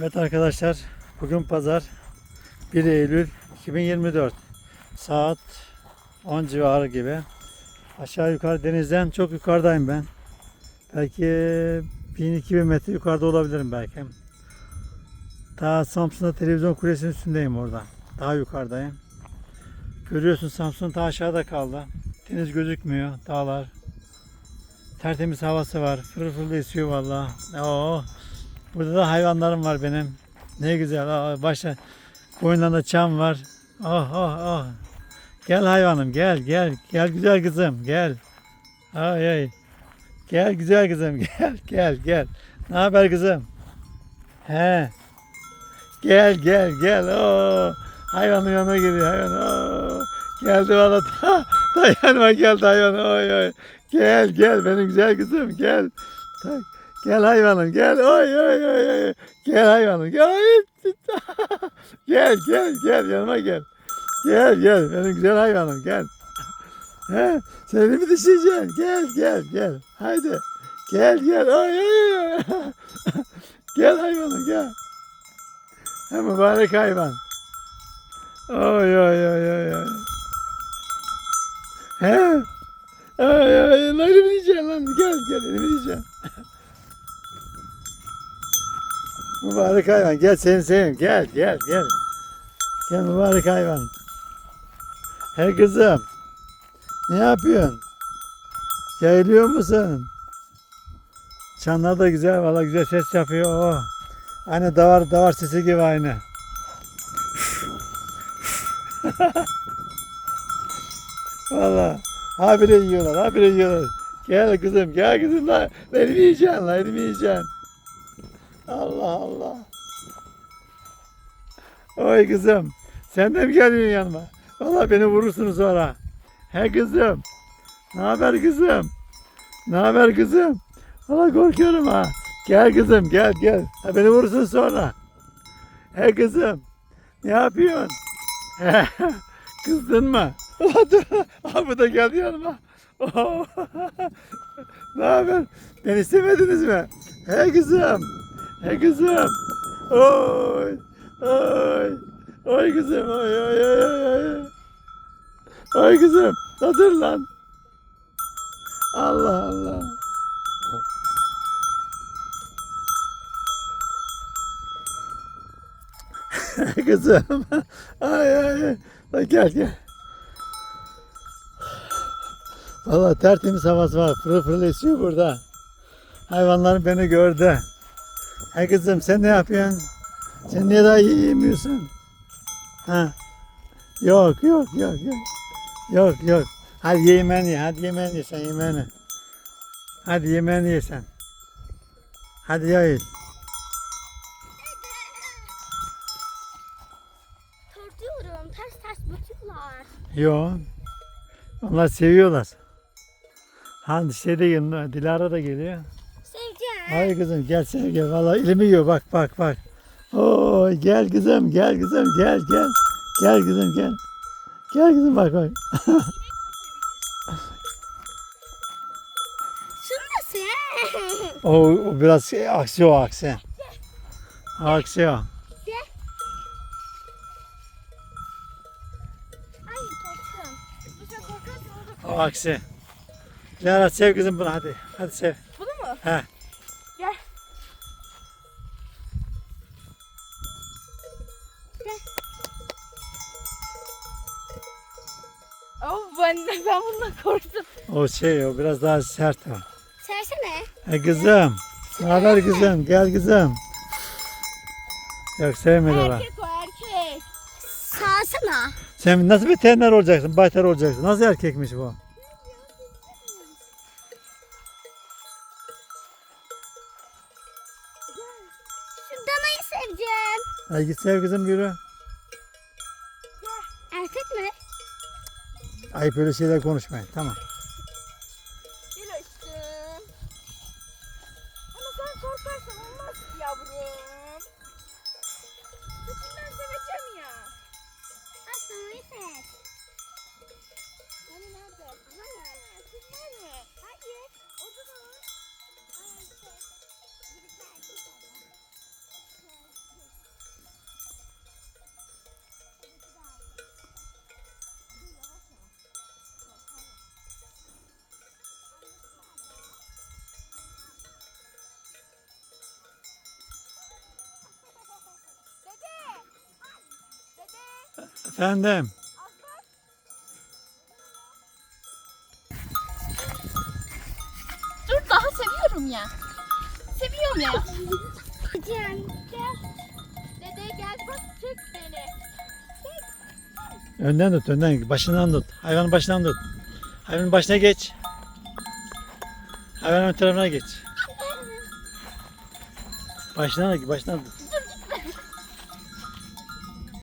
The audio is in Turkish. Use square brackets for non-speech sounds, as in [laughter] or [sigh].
Evet arkadaşlar bugün pazar 1 Eylül 2024 saat 10 civarı gibi. Aşağı yukarı denizden çok yukarıdayım ben. Belki 1000-2000 metre yukarıda olabilirim belki. Daha Samsun'da televizyon kulesinin üstündeyim orada. Daha yukarıdayım. Görüyorsun Samsun ta aşağıda kaldı. Deniz gözükmüyor dağlar. Tertemiz havası var. Fırıl fırıl esiyor valla Oo, Burada da hayvanlarım var benim. Ne güzel. Aa, başta koyunlarında çam var. Oh oh oh. Gel hayvanım gel gel. Gel güzel kızım gel. Ay ay. Gel güzel kızım [laughs] gel gel gel. Ne haber kızım? He. Gel gel gel. Oo. Hayvanın yanına geliyor hayvan. Oo. Geldi valla. Da, [laughs] dayanma geldi hayvan. Oy oy. Gel gel benim güzel kızım gel. Tak. Gel hayvanım gel. Oy oy oy oy. Gel hayvanım gel. [laughs] Gel gel gel yanıma gel. Gel gel benim güzel hayvanım gel. He, seni mi düşeceksin? Gel gel gel. Haydi. Gel gel. Oy oy oy. [laughs] gel hayvanım gel. He mübarek hayvan. Oy oy oy oy oy. He. Ay ay elimi diyeceksin lan. Gel gel elimi diyeceksin. Mübarek hayvan gel seni seveyim gel gel gel. Gel mübarek hayvan. Hey kızım. Ne yapıyorsun? Yayılıyor musun? Çanlar da güzel valla güzel ses yapıyor. Oh. Aynı davar davar sesi gibi aynı. [laughs] valla. Habire yiyorlar habire yiyorlar. Gel kızım gel kızım lan. Beni mi yiyeceksin lan beni mi yiyeceksin? Allah Allah. Oy kızım. Sen de mi geliyorsun yanıma? Valla beni vurursun sonra. He kızım. Ne haber kızım? Ne haber kızım? Valla korkuyorum ha. Gel kızım gel gel. Ha, beni vurursun sonra. He kızım. Ne yapıyorsun? [laughs] Kızdın mı? Dur. Ha, bu da geldi yanıma. [laughs] ne haber? Beni istemediniz mi? He kızım. He kızım. Oy. Oy. Oy kızım. Oy oy oy oy oy. Oy kızım. Dur lan. Allah Allah. kızım. Ay ay ay. Gel gel. Valla tertemiz havası var. Fırıl fırıl esiyor burada. Hayvanlar beni gördü. Hey kızım sen ne yapıyorsun? Sen niye daha yemiyorsun? Ha? Yok yok yok yok. Yok yok. Hadi yemeğini ye. Hadi yemeğini ye sen yemeğini. Hadi yemeğini ye sen. Hadi yayıl. Tortuyorum. Ters ters bakıyorlar. Yo. Onlar seviyorlar. Ha şey de yanında. Dilara da geliyor. Hay kızım gel sen gel. Vallahi elimi yiyor bak bak bak. Oo gel kızım gel kızım gel gel. Gel kızım gel. Gel kızım bak bak. O, o biraz şey, aksi o aksi. Aksi o. Aksi. Dilara sev kızım bunu hadi. Hadi sev. Bunu mu? He. Gel. Gel. Oh ben ben bundan korktum. O şey o biraz daha sert o. Sersene. E kızım. Ne haber kızım? Gel kızım. Yok sevmedi ona. Erkek o erkek. Sağsana. Sen nasıl veteriner olacaksın? Baytar olacaksın. Nasıl erkekmiş bu? Şu danayı seveceğim. Hadi git sev kızım yürü. Ayıp öyle şeyler konuşmayın. Tamam. Gel aşkım. Ama sen korkarsan olmaz ki yavrum. Sütünden seveceğim ya. Aslanı sev. Hani nerede? Süt nerede? Hayır. Orada da var. Hayır, şey. Yürü gel, git ona. Efendim. Dur daha seviyorum ya. Seviyorum ya. Gel. Dede gel bak çek beni. Önden tut, önden. Başından tut. Hayvanın başından tut. Hayvanın başına geç. Hayvanın ön tarafına geç. Başından, başından tut.